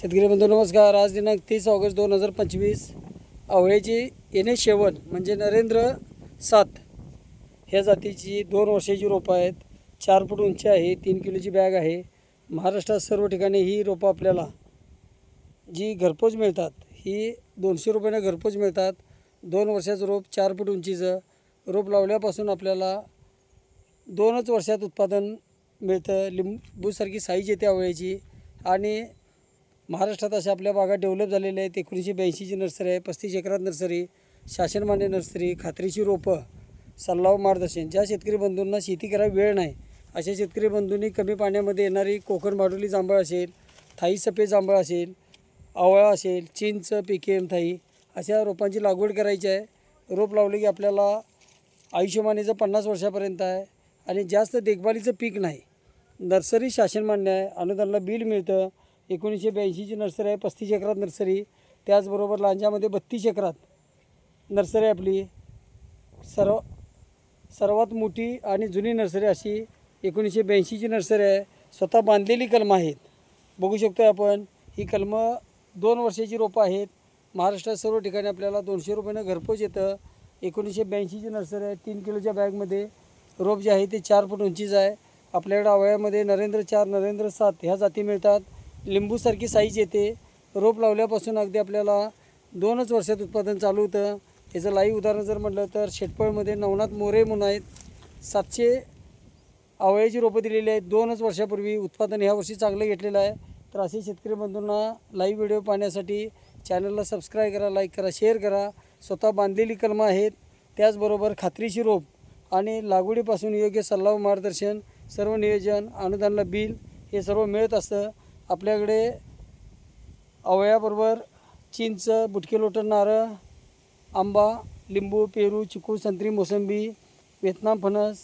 शेतकरी बंधू नमस्कार. आज दिनांक तीस ऑगस्ट दोन हजार पंचवीस. आवळ्याची येणे शेवण म्हणजे नरेंद्र सात. ह्या जातीची दोन वर्षाची रोपं आहेत. चार फूट उंची आहे तीन किलोची बॅग आहे. महाराष्ट्रात सर्व ठिकाणी ही रोपं आपल्याला जी घरपोच मिळतात ही दोनशे रुपयानं घरपोच मिळतात. दोन वर्षाचं रोप चार फूट उंचीचं. रोप लावल्यापासून आपल्याला दोनच वर्षात उत्पादन मिळतं. लिंबूसारखी साईज येते आवळ्याची. आणि महाराष्ट्रात अशा आपल्या भागात डेव्हलप झालेल्या आहेत. एकोणीसशे ब्याऐंशीची नर्सरी आहे पस्तीस एकरात नर्सरी शासनमान्य नर्सरी खात्रीची रोपं सल्ला व मार्गदर्शन. ज्या शेतकरी बंधूंना शेती करायला वेळ नाही अशा शेतकरी बंधूंनी कमी पाण्यामध्ये येणारी कोकण भाडुली जांभळ असेल थाई सफेद जांभळ असेल आवळा असेल चिंच पेकेम थाई अशा रोपांची लागवड करायची आहे. रोप लावले की आपल्याला आयुष्यमानीचं पन्नास वर्षापर्यंत आहे आणि जास्त देखभालीचं पीक नाही. नर्सरी शासनमान्य आहे अनुदानाला बिल मिळतं एकोणीसशे ब्याऐंशीची नर्सरी आहे पस्तीस एकरात नर्सरी. त्याचबरोबर लांजामध्ये बत्तीस एकरात नर्सरी आपली. सर्व सर्वात मोठी आणि जुनी नर्सरी अशी एकोणीसशे ब्याऐंशीची नर्सरी आहे. स्वतः बांधलेली कलमं आहेत. बघू शकतो आपण ही कलमं दोन वर्षाची रोपं आहेत. महाराष्ट्रात सर्व ठिकाणी आपल्याला दोनशे रुपयानं घरपोच येतं. एकोणीसशे ब्याऐंशीची नर्सरी आहे. तीन किलोच्या बॅगमध्ये रोप जे आहे ते चार फूट उंचीचं आहे. आपल्याकडं आवळ्यामध्ये नरेंद्र चार नरेंद्र सात ह्या जाती मिळतात. लिंबूसारखी साईज येते. रोप लावल्यापासून अगदी आपल्याला दोनच वर्षात उत्पादन चालू होतं. याचं लाईव्ह उदाहरण जर म्हटलं तर शेटपळमध्ये नवनाथ मोरे म्हणून आहेत. सातशे आवळ्याची रोपं दिलेली आहेत. दोनच वर्षापूर्वी उत्पादन ह्या वर्षी चांगलं घेतलेलं आहे. तर असे शेतकरी बंधूंना लाईव्ह व्हिडिओ पाहण्यासाठी चॅनलला सबस्क्राईब करा लाईक करा शेअर करा. स्वतः बांधलेली कलमं आहेत. त्याचबरोबर खात्रीशी रोप आणि लागवडीपासून योग्य सल्ला व मार्गदर्शन सर्व नियोजन अनुदानला बिल हे सर्व मिळत असतं. आपल्याकडे आवळ्याबरोबर चिंच बुटके लोटण नारळ आंबा लिंबू पेरू चिकू संत्री मोसंबी व्हिएतनाम फणस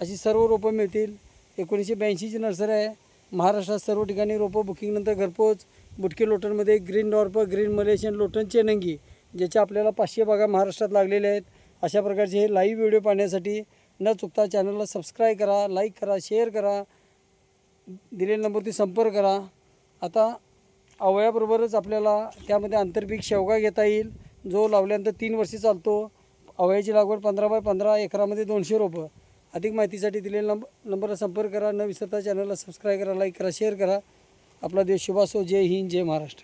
अशी सर्व रोपं मिळतील. एकोणीसशे ब्याऐंशीची नर्सरी आहे. महाराष्ट्रात सर्व ठिकाणी रोपं बुकिंगनंतर घरपोच. बुटके लोटनमध्ये ग्रीन डॉर्प ग्रीन मलेशियन लोटण चेनंगी ज्याच्या आपल्याला पाचशे बागा महाराष्ट्रात लागलेल्या आहेत. अशा प्रकारचे हे लाईव्ह व्हिडिओ पाहण्यासाठी न चुकता चॅनलला सबस्क्राईब करा लाईक करा शेअर करा. दिलेल्या नंबरवरती संपर्क करा. आता आवळ्याबरोबरच आपल्याला त्यामध्ये आंतरपीक शेवगा घेता येईल जो लावल्यानंतर तीन वर्षे चालतो. आवळ्याची लागवड पंधरा बाय पंधरा एकरामध्ये दोनशे रोपं. अधिक माहितीसाठी दिलेल्या नंब नंबरला संपर्क करा. न विसरता चॅनलला सबस्क्राईब करा लाईक करा शेअर करा. आपला देश शुभासो जय हिंद जय महाराष्ट्र.